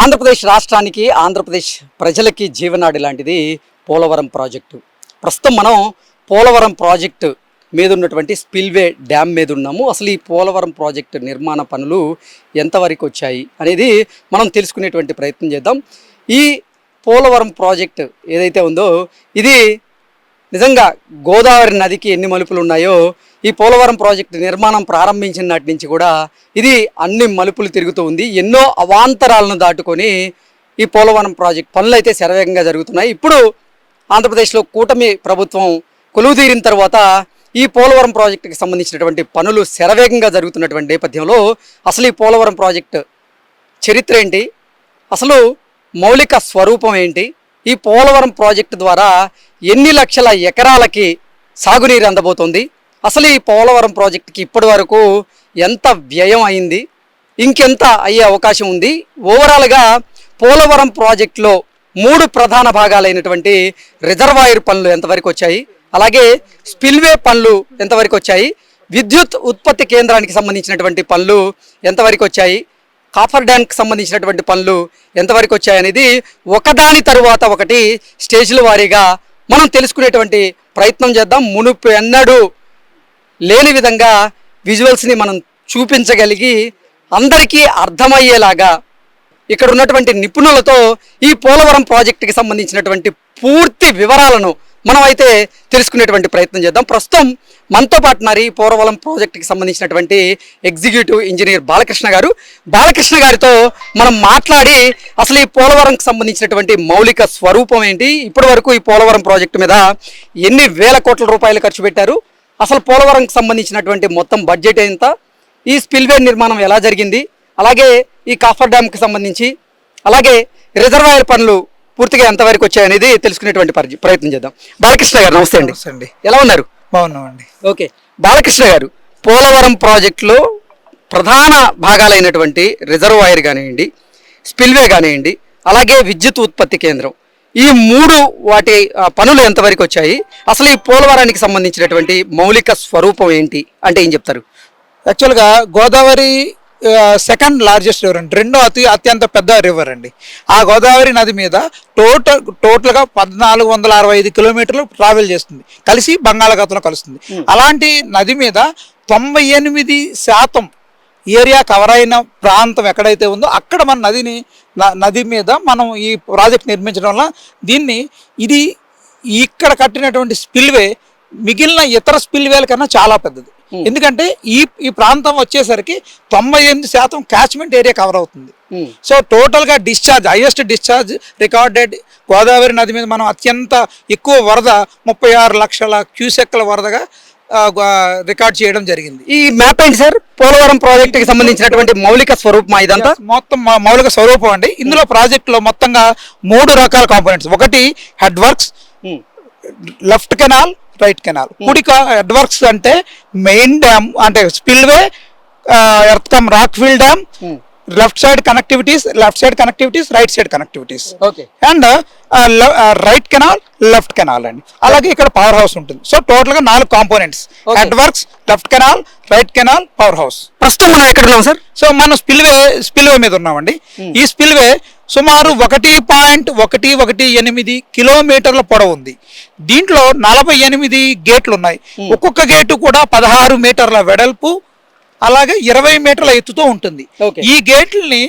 ఆంధ్రప్రదేశ్ రాష్ట్రానికి ఆంధ్రప్రదేశ్ ప్రజలకి జీవనాడి లాంటిది పోలవరం ప్రాజెక్టు. ప్రస్తుతం మనం పోలవరం ప్రాజెక్టు మీద ఉన్నటువంటి స్పిల్వే డ్యామ్ మీద ఉన్నాము. అసలు ఈ పోలవరం ప్రాజెక్టు నిర్మాణ పనులు ఎంతవరకు వచ్చాయి అనేది మనం తెలుసుకునేటువంటి ప్రయత్నం చేద్దాం. ఈ పోలవరం ప్రాజెక్టు ఏదైతే ఉందో ఇది నిజంగా గోదావరి నదికి ఎన్ని మలుపులు ఉన్నాయో ఈ పోలవరం ప్రాజెక్టు నిర్మాణం ప్రారంభించిన నాటి నుంచి కూడా ఇది అన్ని మలుపులు తిరుగుతూ ఉంది. ఎన్నో అవాంతరాలను దాటుకొని ఈ పోలవరం ప్రాజెక్ట్ పనులు అయితే శరవేగంగా జరుగుతున్నాయి. ఇప్పుడు ఆంధ్రప్రదేశ్లో కూటమి ప్రభుత్వం కొలువుదీరిన తర్వాత ఈ పోలవరం ప్రాజెక్టుకి సంబంధించినటువంటి పనులు శరవేగంగా జరుగుతున్నటువంటి నేపథ్యంలో అసలు ఈ పోలవరం ప్రాజెక్టు చరిత్ర ఏంటి? అసలు మౌలిక స్వరూపం ఏంటి? ఈ పోలవరం ప్రాజెక్టు ద్వారా ఎన్ని లక్షల ఎకరాలకి సాగునీరు అందబోతోంది? అసలు ఈ పోలవరం ప్రాజెక్టుకి ఇప్పటి వరకు ఎంత వ్యయం అయింది? ఇంకెంత అయ్యే అవకాశం ఉంది? ఓవరాల్గా పోలవరం ప్రాజెక్టులో మూడు ప్రధాన భాగాలైనటువంటి రిజర్వాయర్ పనులు ఎంతవరకు వచ్చాయి? అలాగే స్పిల్వే పనులు ఎంతవరకు వచ్చాయి? విద్యుత్ ఉత్పత్తి కేంద్రానికి సంబంధించినటువంటి పనులు ఎంతవరకు వచ్చాయి? కాఫర్ డ్యాంకి సంబంధించినటువంటి పనులు ఎంతవరకు వచ్చాయనేది ఒకదాని తరువాత ఒకటి స్టేజ్ల వారీగా మనం తెలుసుకునేటువంటి ప్రయత్నం చేద్దాం. మునుపు ఎన్నడూ లేని విధంగా విజువల్స్ని మనం చూపించగలిగి అందరికీ అర్థమయ్యేలాగా ఇక్కడ ఉన్నటువంటి నిపుణులతో ఈ పోలవరం ప్రాజెక్టుకి సంబంధించినటువంటి పూర్తి వివరాలను మనం అయితే తెలుసుకునేటువంటి ప్రయత్నం చేద్దాం. ప్రస్తుతం మనతో పాటు మరి పోరవలం పోలవరం ప్రాజెక్టుకి సంబంధించినటువంటి ఎగ్జిక్యూటివ్ ఇంజనీర్ బాలకృష్ణ గారు. బాలకృష్ణ గారితో మనం మాట్లాడి అసలు ఈ పోలవరంకి సంబంధించినటువంటి మౌలిక స్వరూపం ఏంటి? ఇప్పటి వరకు ఈ పోలవరం ప్రాజెక్టు మీద ఎన్ని వేల కోట్ల రూపాయలు ఖర్చు పెట్టారు? అసలు పోలవరంకి సంబంధించినటువంటి మొత్తం బడ్జెట్ ఎంత? ఈ స్పిల్వే నిర్మాణం ఎలా జరిగింది? అలాగే ఈ కాఫర్ డ్యామ్కి సంబంధించి అలాగే రిజర్వాయర్ పనులు పూర్తిగా ఎంతవరకు వచ్చాయనేది తెలుసుకునేటువంటి ప్రయత్నం చేద్దాం. బాలకృష్ణ గారు నమస్తే అండి. అండి. ఎలా ఉన్నారు? బాగున్నామండి. ఓకే. బాలకృష్ణ గారు పోలవరం ప్రాజెక్టులో ప్రధాన భాగాలైనటువంటి రిజర్వాయర్ కానివ్వండి స్పిల్వే కానివ్వండి అలాగే విద్యుత్ ఉత్పత్తి కేంద్రం ఈ మూడు వాటి పనులు ఎంతవరకు వచ్చాయి? అసలు ఈ పోలవరానికి సంబంధించినటువంటి మౌలిక స్వరూపం ఏంటి? అంటే ఏం చెప్తారు? యాక్చువల్గా గోదావరి సెకండ్ లార్జెస్ట్ రివర్ అండి. రెండో అతి అత్యంత పెద్ద రివర్ అండి. ఆ గోదావరి నది మీద టోటల్ టోటల్గా పద్నాలుగు వందల అరవై ఐదు కిలోమీటర్లు ట్రావెల్ చేస్తుంది. కలిసి బంగాళాఖాతంలో కలుస్తుంది. అలాంటి నది మీద తొంభై ఎనిమిది శాతం ఏరియా కవర్ అయిన ప్రాంతం ఎక్కడైతే ఉందో అక్కడ మన నదిని నది మీద మనం ఈ ప్రాజెక్ట్ నిర్మించడం వల్ల దీన్ని ఇది ఇక్కడ కట్టినటువంటి స్పిల్వే మిగిలిన ఇతర స్పిల్వేల కన్నా చాలా పెద్దది. ఎందుకంటే ఈ ఈ ప్రాంతం వచ్చేసరికి తొంభై ఎనిమిది శాతం క్యాచ్మెంట్ ఏరియా కవర్ అవుతుంది. సో టోటల్గా discharge highest discharge recorded Godavari నది మీద మనం అత్యంత ఎక్కువ వరద ముప్పై ఆరు లక్షల క్యూసెక్ల వరదగా రికార్డ్ చేయడం జరిగింది. ఈ మ్యాప్ ఏంటి సార్? పోలవరం ప్రాజెక్టుకి సంబంధించినటువంటి మౌలిక స్వరూపం ఇదంతా? మొత్తం మౌలిక స్వరూపం అండి. ఇందులో ప్రాజెక్టులో మొత్తంగా మూడు రకాల కాంపోనెంట్స్ ఒకటి head works left canal right canal. కుడి హెడ్ వర్క్స్ అంటే మెయిన్ డ్యామ్ అంటే spillway earth cum rock fill dam left side connectivities left side connectivities right side connectivities okay and right canal left canal అండి. అలాగే ఇక్కడ power house ఉంటుంది. So టోటల్గా నాలుగు components works left canal right canal power house ప్రస్తుతం మనం ఎక్కడ ఉన్నాం సార్? సో మనం స్పిల్వే స్పిల్వే మీద ఉన్నామండి. ఈ స్పిల్వే సుమారు ఒకటి పాయింట్ ఒకటి ఒకటి ఎనిమిది కిలోమీటర్ల పొడవు ఉంది. దీంట్లో నలభై ఎనిమిది గేట్లు ఉన్నాయి ఒక్కొక్క గేటు కూడా పదహారు మీటర్ల వెడల్పు అలాగే ఇరవై మీటర్ల ఎత్తుతో ఉంటుంది. ఈ గేట్లని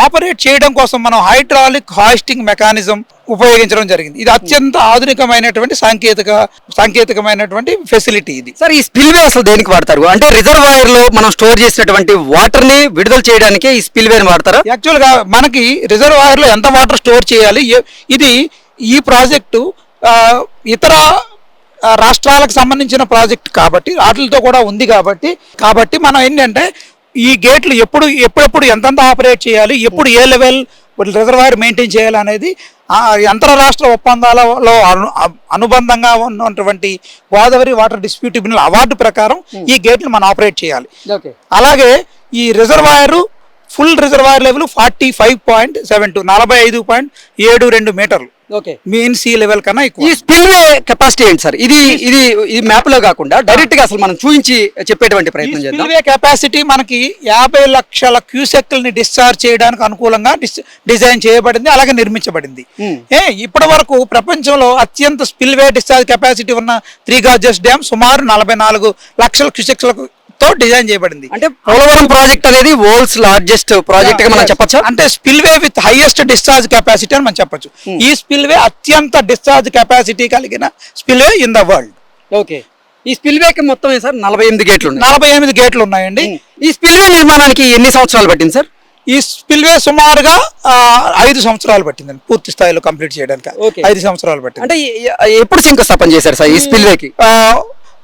ఆపరేట్ చేయడం కోసం మనం హైడ్రాలిక్ హాయిస్టింగ్ మెకానిజం ఉపయోగించడం జరిగింది. ఇది అత్యంత ఆధునికమైనటువంటి సాంకేతిక సాంకేతికమైనటువంటి ఫెసిలిటీ ఇది. సార్ ఈ స్పిల్వే అసలు దేనికి వాడతారు? అంటే రిజర్వాయర్లో మనం స్టోర్ చేసినటువంటి వాటర్ని విడుదల చేయడానికి ఈ స్పిల్వేని వాడతారా? యాక్చువల్గా మనకి రిజర్వాయర్లో ఎంత వాటర్ స్టోర్ చేయాలి? ఇది ఈ ప్రాజెక్టు ఇతర రాష్ట్రాలకు సంబంధించిన ప్రాజెక్ట్ కాబట్టి వాటితో కూడా ఉంది కాబట్టి కాబట్టి మనం ఏంటంటే ఈ గేట్లు ఎప్పుడు ఎప్పుడెప్పుడు ఎంతెంత ఆపరేట్ చేయాలి ఎప్పుడు ఏ లెవెల్ రిజర్వాయర్ మెయింటైన్ చేయాలి అనేది అంతర రాష్ట్ర ఒప్పందాలలో అనుబంధంగా ఉన్నటువంటి Godavari water dispute tribunal award ప్రకారం ఈ గేట్లు మనం ఆపరేట్ చేయాలి. అలాగే ఈ reservoir full reservoir level forty five point seven two నలభై ఐదు పాయింట్ ఏడు రెండు మీటర్లు. మెయిన్ సీ లెవెల్ కన్నా ఈ ఎక్కువ స్పిల్వే కెపాసిటీ ఏంటి సార్? ఇది ఇది ఇది మ్యాప్లో కాకుండా డైరెక్ట్గా అసలు మనం చూపించి చెప్పేటువంటి ప్రయత్నం చేద్దాం. స్పిల్వే కెపాసిటీ మనకి యాభై లక్షల క్యూసెక్ల్ని డిశ్చార్జ్ చేయడానికి అనుకూలంగా డిజైన్ చేయబడింది అలాగే నిర్మించబడింది. Hmm. ఏ ఇప్పటి వరకు ప్రపంచంలో అత్యంత స్పిల్వే డిశ్చార్జ్ కెపాసిటీ ఉన్న త్రీ గార్జెస్ డ్యామ్ సుమారు నలభై నాలుగు లక్షల క్యూసెక్లతో డిజైన్ చేయబడింది. అంటే పోలవరం ప్రాజెక్ట్ అనేది వరల్డ్స్ లార్జెస్ట్ ప్రాజెక్ట్గా మనం చెప్పొచ్చా. అంటే spillway with highest discharge capacity అని మనం చెప్పొచ్చు. ఈ స్పిల్వే అత్యంత డిశ్చార్జ్ కెపాసిటీ కలిగిన spillway in the world okay ఈ స్పిల్వేకి మొత్తం సార్? నలభై ఎనిమిది గేట్లు ఉన్నాయి. నలభై ఎనిమిది గేట్లు ఉన్నాయండి. ఈ స్పిల్వే నిర్మాణానికి ఎన్ని సంవత్సరాలు పట్టింది సార్? ఈ స్పిల్వే సుమారుగా ఐదు సంవత్సరాలు పట్టిందండి. పూర్తి స్థాయిలో కంప్లీట్ చేయడానికి. ఐదు సంవత్సరాలు పట్టింది. అంటే ఎప్పుడు శంకుస్థాపన చేశారు సార్ ఈ స్పిల్వేకి ఆ,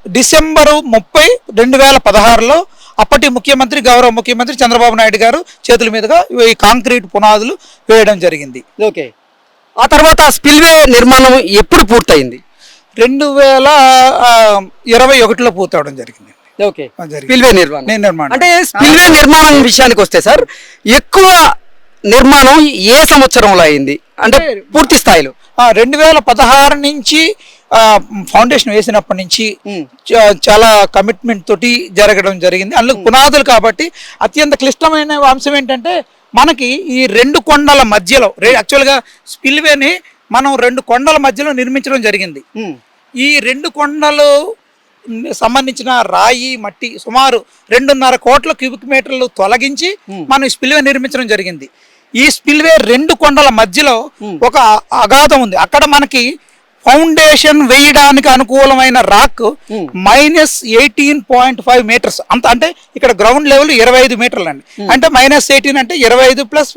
డిసెంబరు ముప్పై రెండు వేల పదహారులో అప్పటి ముఖ్యమంత్రి గౌరవ ముఖ్యమంత్రి చంద్రబాబు నాయుడు గారు చేతుల మీదుగా ఈ కాంక్రీట్ పునాదులు వేయడం జరిగింది. ఓకే. ఆ తర్వాత స్పిల్వే నిర్మాణం ఎప్పుడు పూర్తయింది? రెండు వేల ఇరవై ఒకటిలో పూర్తవడం జరిగింది. ఓకే. స్పిల్వే నిర్మాణం. నిర్మాణం. అంటే స్పిల్వే నిర్మాణం విషయానికి వస్తే సార్ ఎక్కువ నిర్మాణం ఏ సంవత్సరంలో అయింది? అంటే పూర్తి స్థాయిలో. రెండు వేల పదహారు నుంచి ఫౌండేషన్ వేసినప్పటి నుంచి చాలా కమిట్మెంట్ తోటి జరగడం జరిగింది. అందులో పునాదులు కాబట్టి అత్యంత క్లిష్టమైన అంశం ఏంటంటే మనకి ఈ రెండు కొండల మధ్యలో యాక్చువల్గా స్పిల్వేని మనం రెండు కొండల మధ్యలో నిర్మించడం జరిగింది. ఈ రెండు కొండలు సంబంధించిన రాయి మట్టి సుమారు రెండున్నర కోట్ల క్యూబిక్ మీటర్లు తొలగించి మనం స్పిల్వే నిర్మించడం జరిగింది. ఈ స్పిల్వే రెండు కొండల మధ్యలో ఒక అగాధం ఉంది. అక్కడ మనకి ఫౌండేషన్ వేయడానికి అనుకూలమైన rock minus eighteen point five metres. అంత అంటే ఇక్కడ గ్రౌండ్ లెవెల్ ఇరవై ఐదు మీటర్లు అండి అంటే మైనస్ ఎయిటీన్ అంటే ఇరవై ఐదు ప్లస్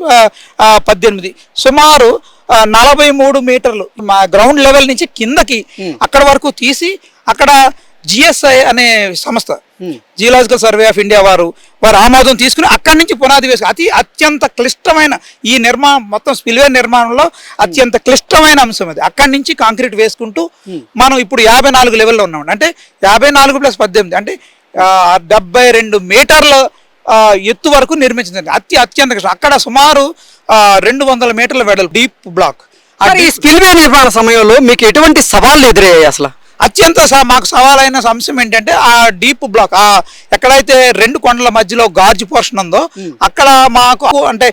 పద్దెనిమిది. సుమారు నలభై మూడు మీటర్లు మా గ్రౌండ్ లెవెల్ నుంచి కిందకి అక్కడ వరకు తీసి అక్కడ జిఎస్ఐ అనే సంస్థ జియలాజికల్ సర్వే ఆఫ్ ఇండియా వారు వారు ఆమోదం తీసుకుని అక్కడి నుంచి పునాది వేసు అతి అత్యంత క్లిష్టమైన ఈ నిర్మాణం మొత్తం స్పిల్వే నిర్మాణంలో అత్యంత క్లిష్టమైన అంశం అది. అక్కడి నుంచి కాంక్రీట్ వేసుకుంటూ మనం ఇప్పుడు యాభై నాలుగు లెవెల్లో ఉన్నాం అంటే యాభై నాలుగు ప్లస్ పద్దెనిమిది అంటే డెబ్బై రెండు మీటర్ల ఎత్తు వరకు నిర్మించింది అతి అత్యంత కష్టం అక్కడ సుమారు రెండు వందల మీటర్ల వెడల్పు డీప్ బ్లాక్. ఈ స్పిల్వే నిర్మాణ సమయంలో మీకు ఎటువంటి సవాళ్ళు ఎదురయ్యాయి అసలు? అత్యంత మాకు సవాలైన అంశం ఏంటంటే ఆ డీప్ బ్లాక్ ఆ ఎక్కడైతే రెండు కొండల మధ్యలో గార్జ్ పోర్షన్ ఉందో అక్కడ మాకు అంటే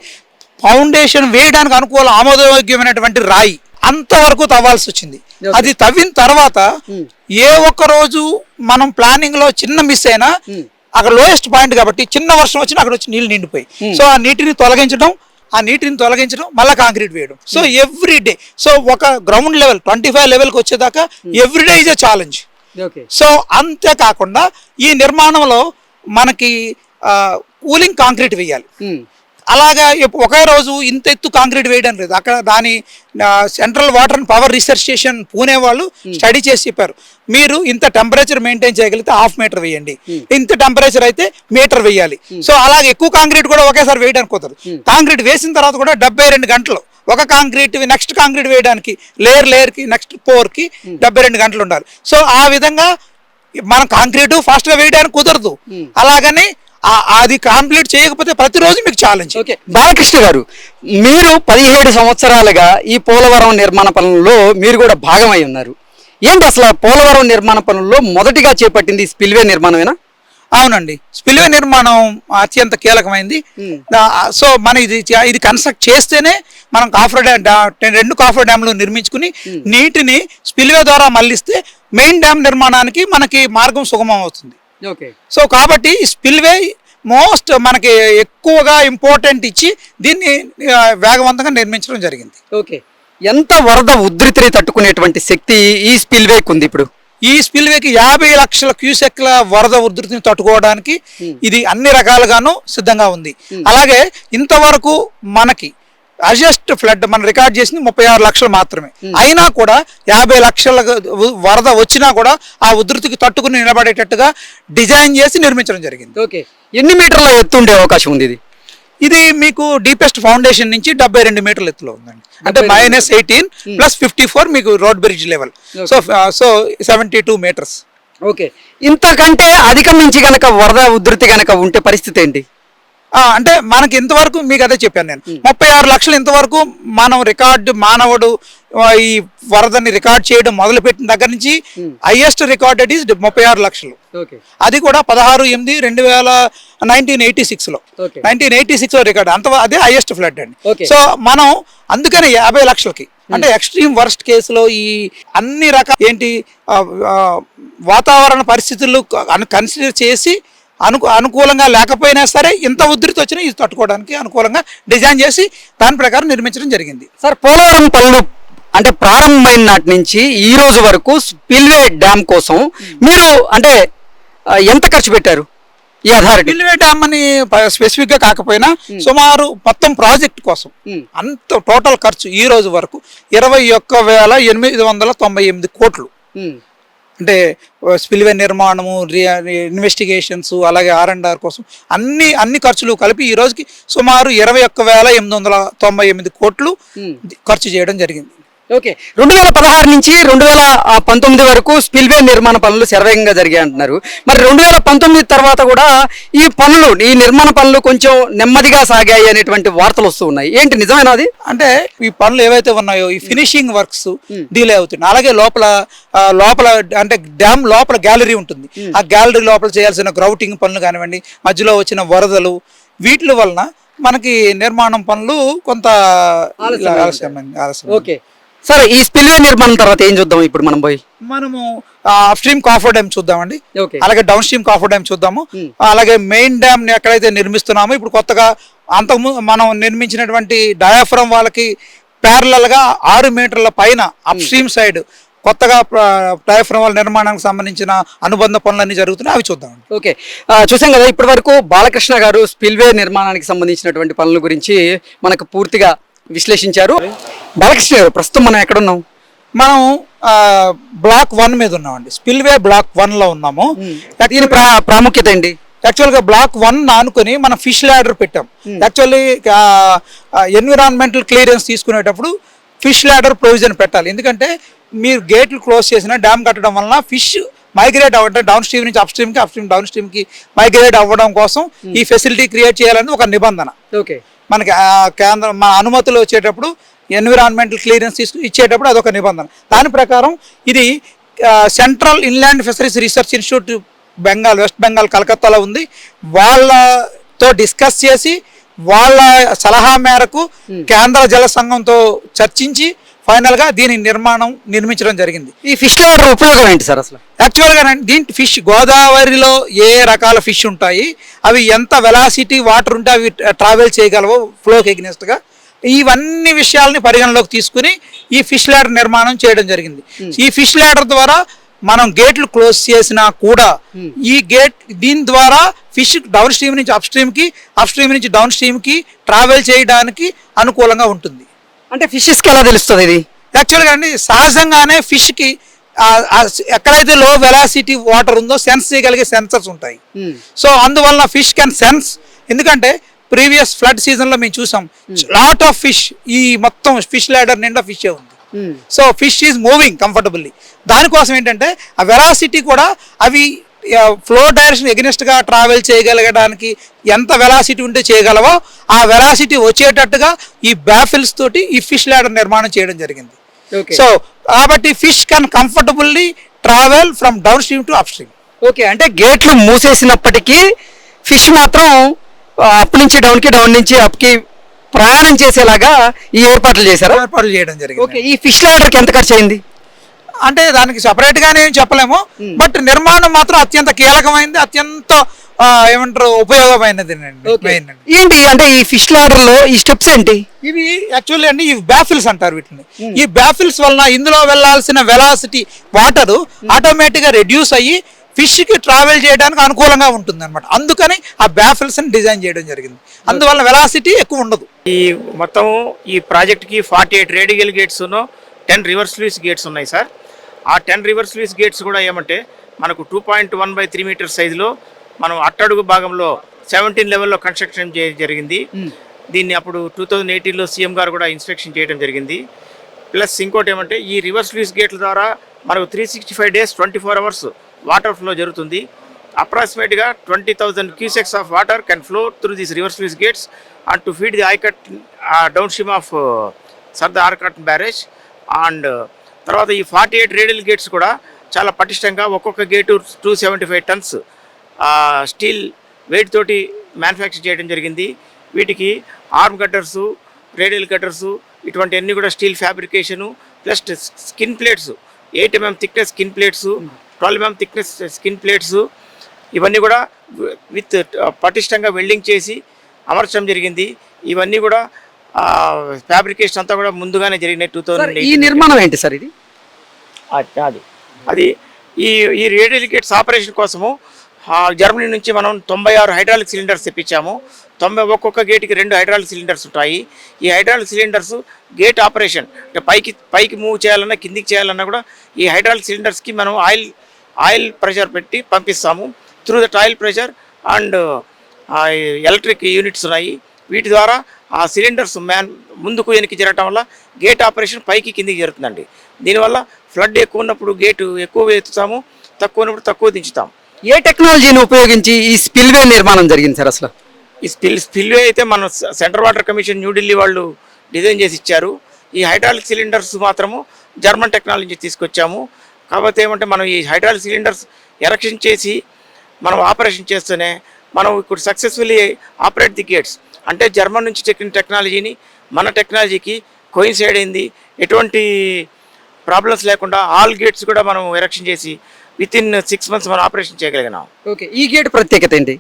ఫౌండేషన్ వేయడానికి అనుకూల ఆమోదయోగ్యమైనటువంటి రాయి అంతవరకు తవ్వాల్సి వచ్చింది. అది తవ్విన తర్వాత ఏ ఒక్క రోజు మనం ప్లానింగ్లో చిన్న మిస్ అయినా అక్కడ లోయెస్ట్ పాయింట్ కాబట్టి చిన్న వర్షం వచ్చినా అక్కడ వచ్చి నీళ్ళు నిండిపోయి. సో ఆ నీటిని తొలగించడం ఆ నీటిని తొలగించడం మళ్ళీ కాంక్రీట్ వేయడం. సో ఎవ్రీ డే సో ఒక గ్రౌండ్ లెవెల్ ట్వంటీ ఫైవ్ లెవెల్కి వచ్చేదాకా every day is a challenge so అంతేకాకుండా ఈ నిర్మాణంలో మనకి కూలింగ్ కాంక్రీట్ వేయాలి. అలాగా ఒకే రోజు ఇంత ఎత్తు కాంక్రీట్ వేయడం లేదు. అక్కడ దాని central water and power research station Pune వాళ్ళు స్టడీ చేసి చెప్పారు. మీరు ఇంత టెంపరేచర్ మెయింటైన్ చేయగలిగితే హాఫ్ మీటర్ వేయండి. ఇంత టెంపరేచర్ అయితే మీటర్ వేయాలి. సో అలాగే ఎక్కువ కాంక్రీట్ కూడా ఒకేసారి వేయడానికి కుదరదు. కాంక్రీట్ వేసిన తర్వాత కూడా డెబ్బై రెండు గంటలు ఒక కాంక్రీట్ నెక్స్ట్ కాంక్రీట్ వేయడానికి లేయర్ లేయర్కి నెక్స్ట్కి డెబ్బై రెండు గంటలు ఉండాలి. సో ఆ విధంగా మనం కాంక్రీట్ ఫాస్ట్గా వేయడానికి కుదరదు. అలాగని అది కంప్లీట్ చేయకపోతే ప్రతిరోజు మీకు ఛాలెంజ్ ఓకే బాలకృష్ణ గారు మీరు పదిహేడు సంవత్సరాలుగా ఈ పోలవరం నిర్మాణ పనుల్లో మీరు కూడా భాగమై ఉన్నారు. ఏంటి అసలు పోలవరం నిర్మాణ పనుల్లో మొదటిగా చేపట్టింది స్పిల్వే నిర్మాణమేనా? అవునండి. స్పిల్వే నిర్మాణం అత్యంత కీలకమైంది. దా- సో మన ఇది ఇది కన్స్ట్రక్ట్ చేస్తేనే మనం కాఫర్ డ్యామ్ రెండు కాఫర్ డ్యామ్లు నిర్మించుకుని నీటిని స్పిల్వే ద్వారా మళ్ళిస్తే మెయిన్ డ్యామ్ నిర్మాణానికి మనకి మార్గం సుగమం అవుతుంది. సో కాబట్టి స్పిల్వే మోస్ట్ మనకి ఎక్కువగా ఇంపార్టెంట్ ఇచ్చి దీన్ని వేగవంతంగా నిర్మించడం జరిగింది. ఓకే. ఎంత వరద ఉధృతిని తట్టుకునేటువంటి శక్తి ఈ స్పిల్వేకి ఉంది ఇప్పుడు? ఈ స్పిల్వేకి యాభై లక్షల క్యూసెక్ల వరద ఉధృతిని తట్టుకోవడానికి ఇది అన్ని రకాలుగాను సిద్ధంగా ఉంది. అలాగే ఇంతవరకు మనకి అజెస్ట్ ఫ్లడ్ మనం రికార్డ్ చేసింది ముప్పై ఆరు లక్షలు మాత్రమే. అయినా కూడా యాభై లక్షల వరద వచ్చినా కూడా ఆ ఉధృతికి తట్టుకుని నిలబడేటట్టుగా డిజైన్ చేసి నిర్మించడం జరిగింది. ఓకే. ఎన్ని మీటర్ల ఎత్తు ఉండే అవకాశం ఉంది ఇది? ఇది మీకు డీపెస్ట్ ఫౌండేషన్ నుంచి డెబ్బై రెండు మీటర్ల ఎత్తులో ఉందండి. అంటే minus eighteen plus fifty four మీకు road bridge level. So so seventy two metres. Okay. ఇంతకంటే అధిగమించి గనక వరద ఉధృతి గనక ఉంటే పరిస్థితి ఏంటి? అంటే మనకి ఇంతవరకు మీకు అదే చెప్పాను నేను. ముప్పై ఆరు లక్షలు ఇంతవరకు మనం రికార్డు మానవుడు ఈ వరదని రికార్డ్ చేయడం మొదలుపెట్టిన దగ్గర నుంచి హైయెస్ట్ రికార్డెడ్ ఈస్ ముప్పై ఆరు లక్షలు. అది కూడా పదహారు ఎనిమిది రెండు వేల నైన్టీన్ ఎయిటీ సిక్స్లో. నైన్టీన్ ఎయిటీ సిక్స్లో రికార్డ్. అంత అదే హైయెస్ట్ ఫ్లడ్ అండి. సో మనం అందుకని యాభై లక్షలకి అంటే ఎక్స్ట్రీమ్ వర్స్ట్ కేసులో ఈ అన్ని రకాల ఏంటి వాతావరణ పరిస్థితులు కన్సిడర్ చేసి అను అనుకూలంగా లేకపోయినా సరే ఇంత ఉధృతి వచ్చినా ఇది తట్టుకోవడానికి అనుకూలంగా డిజైన్ చేసి దాని ప్రకారం నిర్మించడం జరిగింది. సార్ పోలవరం పనులు అంటే ప్రారంభమైన నాటి నుంచి ఈ రోజు వరకు స్పిల్వే డ్యామ్ కోసం మీరు అంటే ఎంత ఖర్చు పెట్టారు ఈ అథారిటీ బిల్వే డ్యామ్ అని స్పెసిఫిక్గా కాకపోయినా సుమారు మొత్తం ప్రాజెక్ట్ కోసం. అంత టోటల్ ఖర్చు ఈ రోజు వరకు ఇరవై ఒక్క వేల ఎనిమిది వందల తొంభై ఎనిమిది కోట్లు. అంటే స్పిల్వే నిర్మాణము ఇన్వెస్టిగేషన్స్ అలాగే ఆర్ అండ్ ఆర్ కోసం అన్ని అన్ని ఖర్చులు కలిపి ఈ రోజుకి సుమారు ఇరవై ఒక్క వేల ఎనిమిది వందల తొంభై ఎనిమిది కోట్లు ఖర్చు చేయడం జరిగింది. ఓకే. రెండు వేల పదహారు నుంచి రెండు వేల పంతొమ్మిది వరకు స్పిల్వే నిర్మాణ పనులు శరవేగంగా జరిగాయి అంటున్నారు. మరి రెండు వేల పంతొమ్మిది తర్వాత కూడా ఈ పనులు ఈ నిర్మాణ పనులు కొంచెం నెమ్మదిగా సాగాయి అనేటువంటి వార్తలు వస్తూ ఉన్నాయి. ఏంటి నిజమేనా అది? అంటే ఈ పనులు ఏవైతే ఉన్నాయో ఈ ఫినిషింగ్ వర్క్స్ డిలే అవుతున్నాయి. అలాగే లోపల లోపల అంటే డ్యామ్ లోపల గ్యాలరీ ఉంటుంది. ఆ గ్యాలరీ లోపల చేయాల్సిన గ్రౌటింగ్ పనులు కానివ్వండి మధ్యలో వచ్చిన వరదలు వీటి వలన మనకి నిర్మాణం పనులు కొంత ఆలస్యం ఓకే. సరే ఈ స్పిల్వే నిర్మాణం తర్వాత ఏం చూద్దాం ఇప్పుడు మనం పోయి? మనము స్ట్రీమ్ కాఫర్ డ్యామ్ చూద్దామండి. అలాగే డౌన్ స్ట్రీమ్ కాఫర్ డ్యామ్ చూద్దాము. అలాగే మెయిన్ డ్యామ్ని ఎక్కడైతే నిర్మిస్తున్నామో ఇప్పుడు కొత్తగా అంతకుముందు మనం నిర్మించినటువంటి డయాఫ్రమ్ వాళ్ళకి గా ఆరు మీటర్ల పైన అప్ స్ట్రీమ్ సైడ్ కొత్తగా డయాఫ్రమ్ వాళ్ళ నిర్మాణానికి సంబంధించిన అనుబంధ పనులన్నీ జరుగుతున్నాయి. అవి చూద్దాం ఓకే. చూసాం కదా ఇప్పటి వరకు బాలకృష్ణ గారు స్పిల్వే నిర్మాణానికి సంబంధించినటువంటి పనుల గురించి మనకు పూర్తిగా విశ్లేషించారు. బాలకృష్ణ గారు ప్రస్తుతం మనం ఎక్కడున్నాం? మనం బ్లాక్ వన్ మీద ఉన్నామండి. స్పిల్వే బ్లాక్ వన్లో ఉన్నాము. దీని ప్రా ప్రాముఖ్యత ఏంటి? యాక్చువల్గా బ్లాక్ వన్ ఆనుకొని మనం ఫిష్ ల్యాడర్ పెట్టాం. యాక్చువల్లీ ఎన్విరాన్మెంటల్ క్లియరెన్స్ తీసుకునేటప్పుడు ఫిష్ ల్యాడర్ ప్రొవిజన్ పెట్టాలి. ఎందుకంటే మీరు గేట్లు క్లోజ్ చేసిన డ్యామ్ కట్టడం వలన ఫిష్ మైగ్రేట్ అవ్వడం డౌన్ స్ట్రీమ్ నుంచి అప్ స్ట్రీమ్కి అప్ స్ట్రీమ్ డౌన్ స్ట్రీమ్కి మైగ్రేట్ అవ్వడం కోసం ఈ ఫెసిలిటీ క్రియేట్ చేయాలని ఒక నిబంధన. ఓకే. మనకి కేంద్రం మన అనుమతులు వచ్చేటప్పుడు ఎన్విరాన్మెంటల్ క్లియరెన్స్ తీసుకు ఇచ్చేటప్పుడు అదొక నిబంధన. దాని ప్రకారం ఇది central inland fisheries research institute Bengal west Bengal కలకత్తాలో ఉంది. వాళ్ళతో డిస్కస్ చేసి వాళ్ళ సలహా మేరకు కేంద్ర జల సంఘంతో చర్చించి ఫైనల్గా దీని నిర్మాణం నిర్మించడం జరిగింది. ఈ ఫిష్ లాడర్ ఉపయోగం ఏంటి సార్ అసలు? యాక్చువల్గా దీంట్ ఫిష్ గోదావరిలో ఏ ఏ రకాల ఫిష్ ఉంటాయి అవి ఎంత వెలాసిటీ వాటర్ ఉంటే అవి ట్రావెల్ చేయగలవో ఫ్లోకి ఎగ్నెస్ట్గా ఇవన్నీ విషయాల్ని పరిగణలోకి తీసుకుని ఈ ఫిష్ ల్యాడర్ నిర్మాణం చేయడం జరిగింది. ఈ ఫిష్ ల్యాడర్ ద్వారా మనం గేట్లు క్లోజ్ చేసినా కూడా ఈ గేట్ దీని ద్వారా ఫిష్ డౌన్ స్ట్రీమ్ నుంచి అప్ స్ట్రీమ్కి అప్ స్ట్రీమ్ నుంచి డౌన్ స్ట్రీమ్కి ట్రావెల్ చేయడానికి అనుకూలంగా ఉంటుంది. అంటే ఫిషెస్కి ఎలా తెలుస్తుంది ఇది? యాక్చువల్గా అండి సహజంగానే ఫిష్కి ఎక్కడైతే లో వెలాసిటీ వాటర్ ఉందో సెన్స్ చేయగలిగే సెన్సర్స్ ఉంటాయి. సో అందువలన ఫిష్ కెన్ సెన్స్ ఎందుకంటే ప్రీవియస్ ఫ్లడ్ సీజన్లో మేము చూసాం లాట్ ఆఫ్ ఫిష్ ఈ మొత్తం ఫిష్ ల్యాడర్ నిండా ఫిష్ ఉంది. So fish is moving comfortably దానికోసం ఏంటంటే ఆ వెలాసిటీ కూడా అవి ఫ్లో డైరెక్షన్ ఎగ్నెస్ట్గా ట్రావెల్ చేయగలగడానికి ఎంత వెలాసిటీ ఉంటే చేయగలవో ఆ వెలాసిటీ వచ్చేటట్టుగా ఈ బ్యాఫిల్స్ తోటి ఈ ఫిష్ ల్యాడర్ నిర్మాణం చేయడం జరిగింది. ఓకే సో కాబట్టి fish can comfortably travel from downstream to upstream okay అంటే గేట్లు మూసేసినప్పటికీ ఫిష్ మాత్రం అప్ నుంచి డౌన్కి డౌన్ నుంచి అప్కి ప్రయాణం చేసేలాగా ఈ ఏర్పాట్లు చేశారా? ఏర్పాట్లు చేయడం జరిగింది. ఓకే ఈ ఫిష్ లాడర్కి ఎంత ఖర్చు అయింది అంటే దానికి సపరేట్ గానే ఏం చెప్పలేము. బట్ నిర్మాణం మాత్రం అత్యంత కీలకమైనది అత్యంత ఏమంటారు ఉపయోగమైనది ఏంటి అంటే ఈ ఫిష్ లాడర్లో ఈ స్టెప్స్ ఏంటి? ఇవి యాక్చువల్లీ అండి ఇవి బ్యాఫిల్స్ అంటారు వీటిని. ఈ బ్యాఫిల్స్ వలన ఇందులో వెళ్ళాల్సిన వెలాసిటీ వాటర్ ఆటోమేటిక్గా రెడ్యూస్ అయ్యి ఫిష్కి ట్రావెల్ చేయడానికి అనుకూలంగా ఉంటుంది అనమాట అందుకని ఆ బ్యాఫిల్స్ని డిజైన్ చేయడం జరిగింది. అందువల్ల వెలాసిటీ ఎక్కువ ఉండదు. ఈ మొత్తం ఈ ప్రాజెక్ట్కి forty eight radial gates ten river sluice gates ఉన్నాయి సార్ ఆ టెన్ రివర్స్ లూయిస్ గేట్స్ కూడా ఏమంటే మనకు two point one by three metre సైజులో మనం అట్టడుగు భాగంలో సెవెంటీన్ లెవెల్లో కన్స్ట్రక్షన్ చేయడం జరిగింది. దీన్ని అప్పుడు టూ థౌజండ్ ఎయిటీన్లో సీఎం గారు కూడా ఇన్స్పెక్షన్ చేయడం జరిగింది. ప్లస్ ఇంకోటి ఏమంటే ఈ రివర్స్ లూయిస్ గేట్ల ద్వారా మనకు three sixty five days twenty four hours water flow జరుగుతుంది అప్రాక్సిమేట్గా twenty thousand cusecs of water can flow through these river sluice gates and to feed the ayacut downstream of Sardar ఆర్కట్ barrage and తర్వాత ఈ forty eight radial gates కూడా చాలా పటిష్టంగా ఒక్కొక్క gate two seventy five tons steel weight తోటి manufacture చేయడం జరిగింది. వీటికి ఆర్మ్ కట్టర్సు రేడియల్ కట్టర్సు ఇటువంటి అన్ని కూడా steel fabrication plus skin plates eight mm thickness skin plates twelve mm thickness skin plates ఇవన్నీ కూడా విత్ uh, పటిష్టంగా వెల్డింగ్ చేసి అమర్చడం జరిగింది. ఇవన్నీ కూడా ఫ్యాబ్రికేషన్ అంతా కూడా ముందుగానే జరిగినాయి టూ థౌజండ్ ఈ నిర్మాణం ఏంటి సార్ ఇది? అది. అది ఈ ఈ రేడియల్ గేట్స్ ఆపరేషన్ కోసము ఆ, జర్మనీ నుంచి మనం తొంభై ఆరు హైడ్రాలిక్ సిలిండర్స్ తెప్పించాము. తొంభై ఒక్కొక్క గేట్కి రెండు హైడ్రాలిక్ సిలిండర్స్ ఉంటాయి. ఈ హైడ్రాలిక్ సిలిండర్స్ గేట్ ఆపరేషన్ అంటే పైకి పైకి మూవ్ చేయాలన్నా కిందికి చేయాలన్నా కూడా ఈ హైడ్రాలిక్ సిలిండర్స్కి మనం ఆయిల్ ఆయిల్ ప్రెషర్ పెట్టి పంపిస్తాము. Through that oil pressure and electric units ఉన్నాయి. వీటి ద్వారా ఆ సిలిండర్స్ మ్యాన్ ముందుకు వెనక్కి జరగటం వల్ల గేట్ ఆపరేషన్ పైకి కిందికి జరుగుతుందండి. దీనివల్ల ఫ్లడ్ ఎక్కువ ఉన్నప్పుడు గేటు ఎక్కువ ఎత్తుతాము తక్కువ ఉన్నప్పుడు తక్కువ దించుతాం. ఏ టెక్నాలజీని ఉపయోగించి ఈ స్పిల్వే నిర్మాణం జరిగింది సార్ అసలు? ఈ స్పిల్ స్పిల్వే అయితే మన సెంట్రల్ వాటర్ కమిషన్ న్యూఢిల్లీ వాళ్ళు డిజైన్ చేసి ఇచ్చారు. ఈ హైడ్రాలిక్ సిలిండర్స్ మాత్రము జర్మన్ టెక్నాలజీ తీసుకొచ్చాము. కాకపోతే ఏమంటే మనం ఈ హైడ్రాలిక్ సిలిండర్స్ ఎరక్షన్ చేసి మనం ఆపరేషన్ చేస్తూనే మనం ఇప్పుడు సక్సెస్ఫుల్లీ ఆపరేట్ ది గేట్స్ అంటే జర్మన్ నుంచి చెక్కిన టెక్నాలజీని మన టెక్నాలజీకి కోయిన్సైడ్ అయింది. ఎటువంటి ప్రాబ్లమ్స్ లేకుండా ఆల్ గేట్స్ కూడా మనం ఎరక్షన్ చేసి విత్ ఇన్ సిక్స్ మంత్స్ మనం ఆపరేషన్ చేయగలిగినాం. ఓకే ఈ గేట్ ప్రత్యేకత ఏంటి?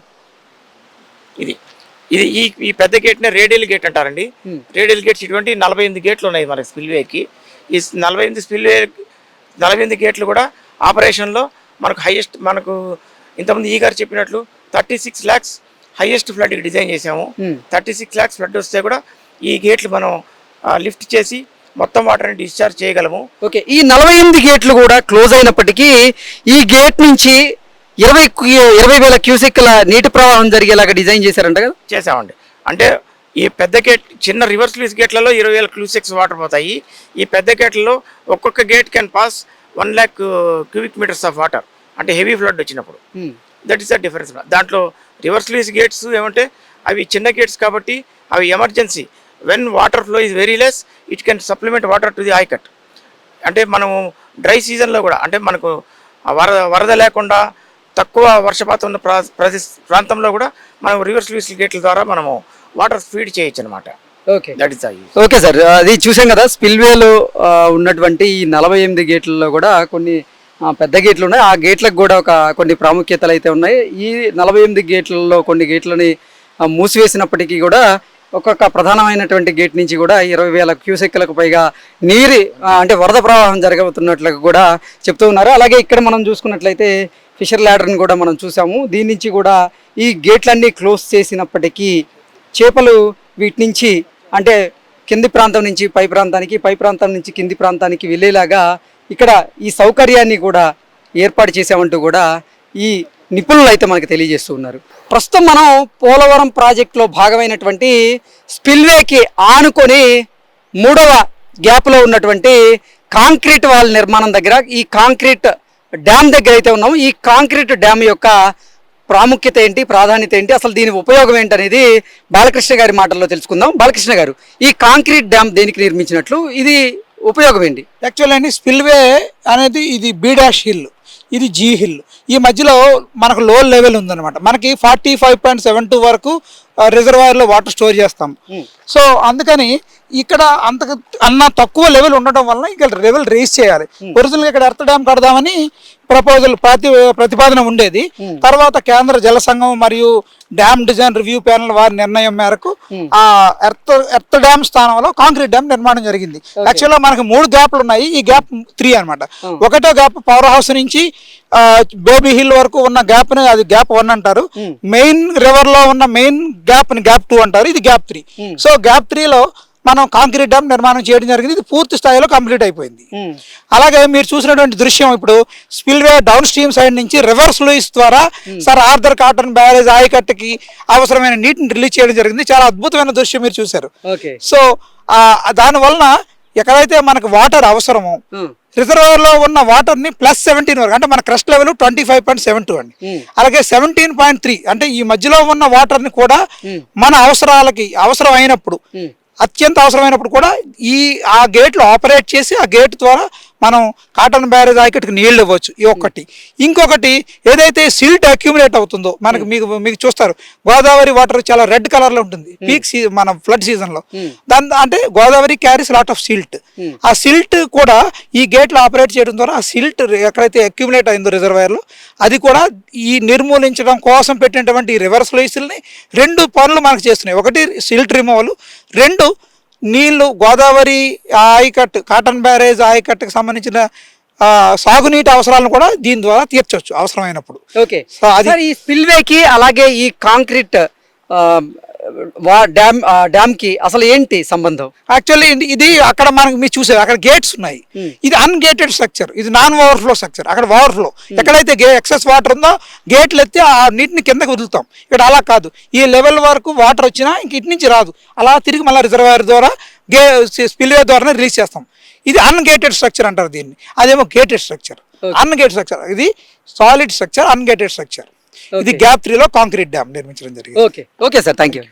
ఇది ఇది ఈ ఈ పెద్ద గేట్నే రేడియల్ గేట్ అంటారండి. Hmm. రేడియల్ గేట్స్ ఇటువంటి నలభై ఎనిమిది గేట్లు ఉన్నాయి మన స్పిల్వేకి ఈ నలభై ఎనిమిది స్పిల్వే నలభై ఎనిమిది గేట్లు కూడా ఆపరేషన్లో మనకు హైయెస్ట్ మనకు ఇంతకుముందు ఈ గారు చెప్పినట్లు థర్టీ సిక్స్ ల్యాక్స్ హైయెస్ట్ ఫ్లడ్కి డిజైన్ చేసాము Hmm. Thirty six lakhs flood వస్తే కూడా ఈ గేట్లు మనం లిఫ్ట్ చేసి మొత్తం వాటర్ని డిశ్చార్జ్ చేయగలము. ఓకే ఈ నలభై ఎనిమిది గేట్లు కూడా క్లోజ్ అయినప్పటికీ ఈ గేట్ నుంచి ఇరవై ఇరవై వేల క్యూసెక్ల నీటి ప్రవాహం జరిగేలాగా డిజైన్ చేశారంట కదా? చేసామండి అంటే ఈ పెద్ద గేట్ చిన్న రివర్స్ లూస్ గేట్లలో ఇరవై వేల క్లూసెక్స్ వాటర్ పోతాయి. ఈ పెద్ద గేట్లలో ఒక్కొక్క gate can pass one lakh cubic metres of water. అంటే హెవీ ఫ్లడ్ వచ్చినప్పుడు. Hmm. That is the difference. దాంట్లో రివర్స్ లూస్ గేట్స్ ఏమంటే అవి చిన్న గేట్స్ కాబట్టి అవి emergency. When water flow is very less it can supplement water to the ayacut అంటే మనము డ్రై సీజన్లో కూడా అంటే మనకు వరద వరద లేకుండా తక్కువ వర్షపాతం ఉన్న ప్రా ప్రదేశ ప్రాంతంలో కూడా మనం రివర్స్ లూస్ గేట్ల ద్వారా మనము వాటర్ ఫీడ్ చేయొచ్చు అనమాట okay that is okay sir అది చూసాం కదా స్పిల్వేలో ఉన్నటువంటి ఈ నలభై ఎనిమిది గేట్లలో కూడా కొన్ని పెద్ద గేట్లు ఉన్నాయి. ఆ గేట్లకు కూడా ఒక కొన్ని ప్రాముఖ్యతలు అయితే ఉన్నాయి. ఈ నలభై ఎనిమిది గేట్లలో కొన్ని గేట్లని మూసివేసినప్పటికీ కూడా ఒక్కొక్క ప్రధానమైనటువంటి గేట్ నుంచి కూడా ఇరవై వేల క్యూసెక్లకు పైగా నీరు అంటే వరద ప్రవాహం జరగబోతున్నట్లు కూడా చెప్తూ ఉన్నారు. అలాగే ఇక్కడ మనం చూసుకున్నట్లయితే ఫిషర్ ల్యాడర్ని కూడా మనం చూసాము. దీని నుంచి కూడా ఈ గేట్లన్నీ క్లోజ్ చేసినప్పటికీ చేపలు వీటి నుంచి అంటే కింది ప్రాంతం నుంచి పై ప్రాంతానికి పై ప్రాంతం నుంచి కింది ప్రాంతానికి వెళ్ళేలాగా ఇక్కడ ఈ సౌకర్యాన్ని కూడా ఏర్పాటు చేసామంటూ కూడా ఈ నిపుణులు అయితే మనకు తెలియజేస్తూ ఉన్నారు. ప్రస్తుతం మనం పోలవరం ప్రాజెక్టులో భాగమైనటువంటి స్పిల్వేకి ఆనుకొని మూడవ గ్యాప్లో ఉన్నటువంటి కాంక్రీట్ వాల్ నిర్మాణం దగ్గర ఈ కాంక్రీట్ డ్యామ్ దగ్గర అయితే ఉన్నాము. ఈ కాంక్రీట్ డ్యామ్ యొక్క ప్రాముఖ్యత ఏంటి ప్రాధాన్యత ఏంటి అసలు దీని ఉపయోగం ఏంటి అనేది బాలకృష్ణ గారి మాటల్లో తెలుసుకుందాం. బాలకృష్ణ గారు ఈ కాంక్రీట్ డ్యామ్ దేనికి నిర్మించినట్లు? ఇది ఉపయోగం ఏంటి? యాక్చువల్ అండి స్పిల్వే అనేది ఇది బీ డాష్ హిల్ ఇది జీ హిల్ ఈ మధ్యలో మనకు లో లెవెల్ ఉందన్నమాట. మనకి forty five point seven two వరకు రిజర్వాయర్లో వాటర్ స్టోర్ చేస్తాం. సో అందుకని ఇక్కడ అంత అన్న తక్కువ లెవెల్ ఉండటం వలన ఇక్కడ లెవెల్ రేస్ చేయాలి. ఒరిజినల్ ఇక్కడ ఎర్త్ డ్యామ్ కడదామని ప్రపోజల్ ప్రతి ప్రతిపాదన ఉండేది. తర్వాత కేంద్ర జల సంఘం మరియు డ్యామ్ డిజైన్ రివ్యూ ప్యానల్ వారి నిర్ణయం మేరకు ఆ ఎర్త్ ఎర్త్ డ్యామ్ స్థానంలో కాంక్రీట్ డ్యామ్ నిర్మాణం జరిగింది. యాక్చువల్గా మనకి మూడు గ్యాప్లు ఉన్నాయి. ఈ గ్యాప్ త్రీ అన్నమాట. ఒకటో గ్యాప్ పవర్ హౌస్ నుంచి బేబీ హిల్ వరకు ఉన్న గ్యాప్ని అది గ్యాప్ వన్ అంటారు. మెయిన్ రివర్లో ఉన్న మెయిన్ గ్యాప్ని గ్యాప్ టూ అంటారు. ఇది గ్యాప్ త్రీ సో గ్యాప్ త్రీలో మనం కాంక్రీట్ డ్యామ్ నిర్మాణం చేయడం జరిగింది. ఇది పూర్తి స్థాయిలో కంప్లీట్ అయిపోయింది. అలాగే మీరు చూసినటువంటి దృశ్యం ఇప్పుడు స్పిల్వే డౌన్ స్ట్రీమ్ సైడ్ నుంచి రివర్స్ లూయిస్ ద్వారా సార్ ఆర్థర్ కాటన్ బ్యారేజ్ ఆయకట్టుకి అవసరమైన నీటిని రిలీజ్ చేయడం జరిగింది. చాలా అద్భుతమైన దృశ్యం మీరు చూశారు. సో ఆ, దాని వలన ఎక్కడైతే మనకు వాటర్ అవసరమో రిజర్వాయర్లో ఉన్న వాటర్ని ప్లస్ సెవెంటీన్ వరకు అంటే మన crest level twenty five point seven two అండి అలాగే సెవెంటీన్ పాయింట్ త్రీ అంటే ఈ మధ్యలో ఉన్న వాటర్ని కూడా మన అవసరాలకి అవసరం అయినప్పుడు అత్యంత అవసరమైనప్పుడు కూడా ఈ ఆ గేట్లు ఆపరేట్ చేసి ఆ గేట్ ద్వారా మనం కాటన్ బ్యారేజ్ ఆయకట్టుకు నీళ్ళు ఇవ్వచ్చు ఈ ఒక్కటి. ఇంకొకటి ఏదైతే సిల్ట్ అక్యూములేట్ అవుతుందో మనకి మీకు మీకు చూస్తారు గోదావరి వాటర్ చాలా రెడ్ కలర్లో ఉంటుంది పీక్ మన ఫ్లడ్ సీజన్లో దాని అంటే Godavari carries lot of silt. ఆ సిల్ట్ కూడా ఈ గేట్లు ఆపరేట్ చేయడం ద్వారా ఆ సిల్ట్ ఎక్కడైతే అక్యూములేట్ అయిందో రిజర్వాయర్లో అది కూడా ఈ నిర్మూలించడం కోసం పెట్టినటువంటి రివర్స్ని రెండు పనులు మనకు చేస్తున్నాయి. ఒకటి సిల్ట్ రిమూవల్ రెండు నీళ్ళు గోదావరి ఆయకట్ కాటన్ బ్యారేజ్ ఆయకట్టుకు సంబంధించిన సాగునీటి అవసరాలను కూడా దీని ద్వారా తీర్చవచ్చు అవసరమైనప్పుడు. ఓకే. సో అది సార్ ఈ స్పిల్వేకి అలాగే ఈ కాంక్రీట్ వా డ్యామ్ ఆ, డ్యామ్కి అసలు ఏంటి సంబంధం? యాక్చువల్లీ ఇది అక్కడ మనకి మీరు చూసారు అక్కడ గేట్స్ ఉన్నాయి. ఇది అన్గేటెడ్ స్ట్రక్చర్ ఇది నాన్ ఓవర్ఫ్లో స్ట్రక్చర్ అక్కడ ఓవర్ఫ్లో ఎక్కడైతే గే ఎక్సెస్ వాటర్ ఉందో గేట్లు ఎత్తి ఆ నీటిని కిందకి వదులుతాం. ఇక్కడ అలా కాదు. ఈ లెవెల్ వరకు వాటర్ వచ్చినా ఇంక ఇటు నుంచి రాదు. అలా తిరిగి మళ్ళీ రిజర్వాయర్ ద్వారా గే స్పిల్వే ద్వారా రిలీజ్ చేస్తాం. ఇది అన్గేటెడ్ స్ట్రక్చర్ అంటారు దీన్ని. అదేమో గేటెడ్ స్ట్రక్చర్ అన్గేటెడ్ స్ట్రక్చర్ ఇది సాలిడ్ స్ట్రక్చర్ అన్గేటెడ్ స్ట్రక్చర్ ఇది గ్యాప్ త్రీలో కాంక్రీట్ డ్యామ్ నిర్మించడం జరిగింది. Okay. Okay sir. Thank you